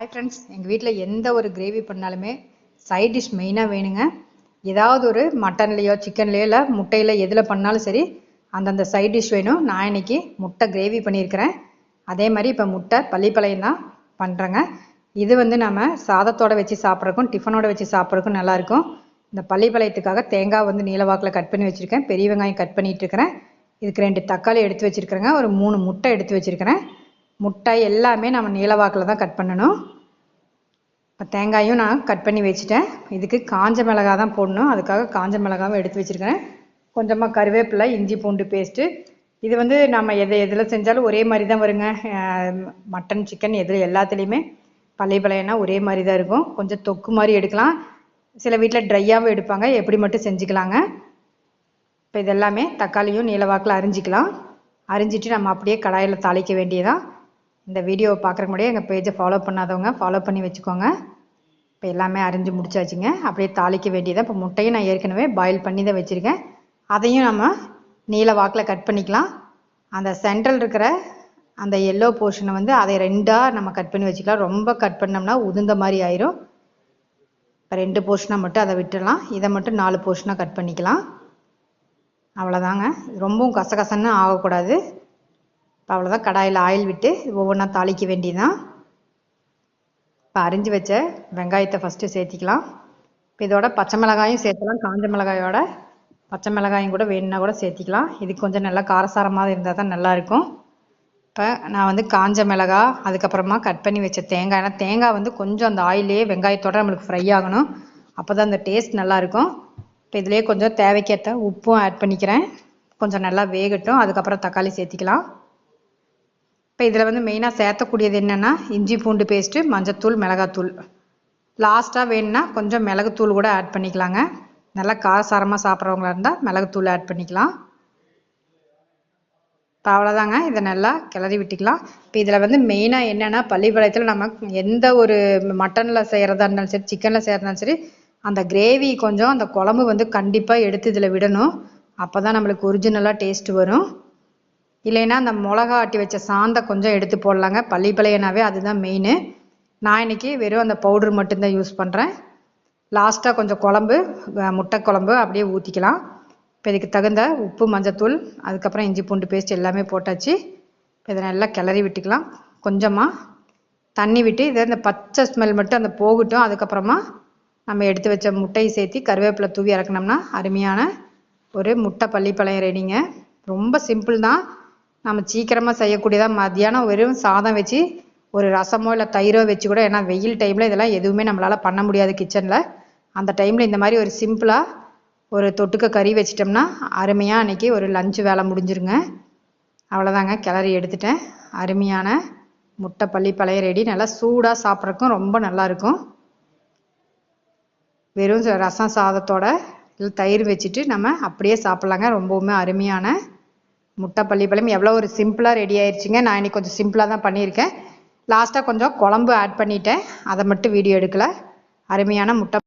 Hi friends எங்கள் வீட்டில் எந்த ஒரு கிரேவி பண்ணாலுமே சைட் டிஷ் மெயினாக வேணுங்க. ஏதாவது ஒரு மட்டன்லேயோ சிக்கன்லேயோ இல்லை முட்டையில் எதில் பண்ணாலும் சரி அந்தந்த சைட் டிஷ் வேணும். நான் இன்னைக்கு முட்டை கிரேவி பண்ணியிருக்கிறேன். அதே மாதிரி இப்போ முட்டை பள்ளிப்பாளையம் தான் பண்ணுறேங்க இது வந்து நம்ம சாதத்தோட வச்சு சாப்பிட்றக்கும் டிஃபனோட வச்சு சாப்பிட்றதுக்கும் நல்லாயிருக்கும் இந்த பள்ளிப்பாளையத்துக்காக தேங்காய் வந்து நீளவாக்கில் கட் பண்ணி வச்சுருக்கேன். பெரிய வெங்காயம் கட் பண்ணிகிட்டு இருக்கிறேன். இதுக்கு ரெண்டு தக்காளி எடுத்து வச்சுருக்கிறேங்க. ஒரு மூணு முட்டை எடுத்து வச்சுருக்கிறேன். முட்டை எல்லாமே நம்ம நீளவாக்கில் தான் கட் பண்ணணும். இப்போ தேங்காயும் நான் கட் பண்ணி வச்சுட்டேன். இதுக்கு காஞ்ச மிளகா தான் போடணும். அதுக்காக காஞ்ச மிளகாவும் எடுத்து வச்சுருக்கிறேன். கொஞ்சமாக கருவேப்பிலை இஞ்சி பூண்டு பேஸ்ட்டு இது வந்து நம்ம எது எதில் செஞ்சாலும் ஒரே மாதிரி தான் வருங்க. மட்டன் சிக்கன் எதில் எல்லாத்துலேயுமே பழைய பழையனா ஒரே மாதிரி தான் இருக்கும். கொஞ்சம் தொக்கு மாதிரி எடுக்கலாம். சில வீட்டில் ட்ரையாகவும் எடுப்பாங்க. எப்படி மட்டும் செஞ்சுக்கலாங்க. இப்போ இதெல்லாமே தக்காளியும் நீளவாக்கில் அரிஞ்சிக்கலாம். அரிஞ்சிட்டு நம்ம அப்படியே கடாயில் தாளிக்க வேண்டியதான் இந்த வீடியோவை பார்க்குறக்கு முன்னாடியே எங்கள் பேஜை ஃபாலோ பண்ணாதவங்க ஃபாலோ பண்ணி வச்சுக்கோங்க. இப்போ எல்லாமே அரிஞ்சு முடிச்சாச்சுங்க. அப்படியே தாளிக்க வேண்டியதான் இப்போ முட்டையும் நான் ஏற்கனவே பாயில் பண்ணி தான் வச்சுருக்கேன். அதையும் நம்ம நீல வாக்கில் கட் பண்ணிக்கலாம். அந்த சென்ட்ரல் இருக்கிற அந்த எல்லோ போர்ஷனை வந்து அதை ரெண்டாக நம்ம கட் பண்ணி வச்சுக்கலாம். ரொம்ப கட் பண்ணோம்னா உதிர்ந்த மாதிரி ஆயிரும். இப்போ ரெண்டு போர்ஷனாக மட்டும் அதை விட்டுடலாம். இதை மட்டும் நாலு போர்ஷனாக கட் பண்ணிக்கலாம். அவ்வளோதாங்க ரொம்பவும் கசகசன்னு ஆகக்கூடாது. இப்போ அவ்வளோதான் கடாயில் ஆயில் விட்டு ஒவ்வொன்றா தாளிக்க வேண்டியதுதான். இப்போ அரிஞ்சு வச்ச வெங்காயத்தை ஃபஸ்ட்டு சேர்த்திக்கலாம். இப்போ இதோட பச்சை மிளகாயும் சேர்த்துலாம். காஞ்ச மிளகாயோட பச்சை மிளகாயும் கூட வேணும்னா கூட சேர்த்திக்கலாம். இது கொஞ்சம் நல்லா காரசாரமாக இருந்தால் தான் நல்லாயிருக்கும். இப்போ நான் வந்து காஞ்ச மிளகா அதுக்கப்புறமா கட் பண்ணி வச்ச தேங்காய். ஏன்னா தேங்காய் வந்து கொஞ்சம் அந்த ஆயிலே வெங்காயத்தோட நம்மளுக்கு ஃப்ரை ஆகணும். அப்போ தான் அந்த டேஸ்ட் நல்லாயிருக்கும். இப்போ இதுலேயே கொஞ்சம் தேவைக்கேற்ற உப்பும் ஆட் பண்ணிக்கிறேன். கொஞ்சம் நல்லா வேகட்டும். அதுக்கப்புறம் தக்காளி சேர்த்திக்கலாம். இப்போ இதில் வந்து மெயினாக சேர்த்தக்கூடியது என்னென்னா இஞ்சி பூண்டு பேஸ்ட்டு மஞ்சத்தூள் மிளகாத்தூள். லாஸ்ட்டாக வேணும்னா கொஞ்சம் மிளகுத்தூள் கூட ஆட் பண்ணிக்கலாங்க. நல்லா காரசாரமாக சாப்பிட்றவங்களா இருந்தால் மிளகுத்தூள் ஆட் பண்ணிக்கலாம். இப்போ அவ்வளோதாங்க இதை நல்லா கிளறி விட்டுக்கலாம். இப்போ இதில் வந்து மெயினாக என்னென்னா பள்ளிப்பாளையத்தில் நம்ம எந்த ஒரு மட்டனில் செய்கிறதா இருந்தாலும் சரி சிக்கனில் செய்கிறதாலும் சரி அந்த கிரேவி கொஞ்சம் அந்த குழம்பு வந்து கண்டிப்பாக எடுத்து இதில் விடணும். அப்போ தான் நம்மளுக்கு ஒரிஜினலாக டேஸ்ட் வரும். இல்லைன்னா அந்த மிளகா ஆட்டி வச்ச சாந்தை கொஞ்சம் எடுத்து போடலாங்க. பள்ளிப்பாளையனாவே அதுதான் மெயின் நான் இன்னைக்கு வெறும் அந்த பவுடர் மட்டும்தான் யூஸ் பண்ணுறேன் லாஸ்ட்டாக கொஞ்சம் குழம்பு முட்டை குழம்பு அப்படியே ஊற்றிக்கலாம் இப்போ இதுக்கு தகுந்த உப்பு மஞ்சத்தூள் அதுக்கப்புறம் இஞ்சி பூண்டு பேஸ்ட் எல்லாமே போட்டாச்சு. இப்போ இதை நல்லா கிளறி விட்டுக்கலாம். கொஞ்சமாக தண்ணி விட்டு இதை இந்த பச்சை ஸ்மெல் மட்டும் அந்த போகட்டும். அதுக்கப்புறமா நம்ம எடுத்து வச்ச முட்டையை சேர்த்து கருவேப்பிலை தூவி இறக்குனோம்னா அருமையான ஒரு முட்டை பள்ளிப்பாளையம் ரெடிங்க ரொம்ப சிம்பிள் தான். நம்ம சீக்கிரமாக செய்யக்கூடியதாக மத்தியானம் வெறும் சாதம் வச்சு ஒரு ரசமோ இல்லை தயிரோ வச்சு கூட ஏன்னா வெயில் டைமில் இதெல்லாம் எதுவுமே நம்மளால் பண்ண முடியாது கிச்சனில் அந்த டைமில் இந்த மாதிரி ஒரு சிம்பிளாக ஒரு தொட்டுக்க கறி வச்சிட்டோம்னா அருமையாக அன்றைக்கி ஒரு லஞ்சு வேலை முடிஞ்சிருங்க. அவ்வளோதாங்க கிளறி எடுத்துட்டேன். அருமையான முட்டை பள்ளி பழைய ரெடி நல்லா சூடாக சாப்பிட்றதுக்கும் ரொம்ப நல்லாயிருக்கும் வெறும் ரசம் சாதத்தோட இல்லை தயிர் வச்சுட்டு நம்ம அப்படியே சாப்பிட்லாங்க. ரொம்பவுமே அருமையான முட்டை பள்ளிப்பாளையம் எவ்வளோ ஒரு சிம்பிளாக ரெடி ஆயிடுச்சுங்க நான் இன்னைக்கு கொஞ்சம் சிம்பிளாக தான் பண்ணியிருக்கேன். லாஸ்ட்டாக கொஞ்சம் குழம்பு ஆட் பண்ணிட்டேன். அதை மட்டும் வீடியோ எடுக்கல. அருமையான முட்டை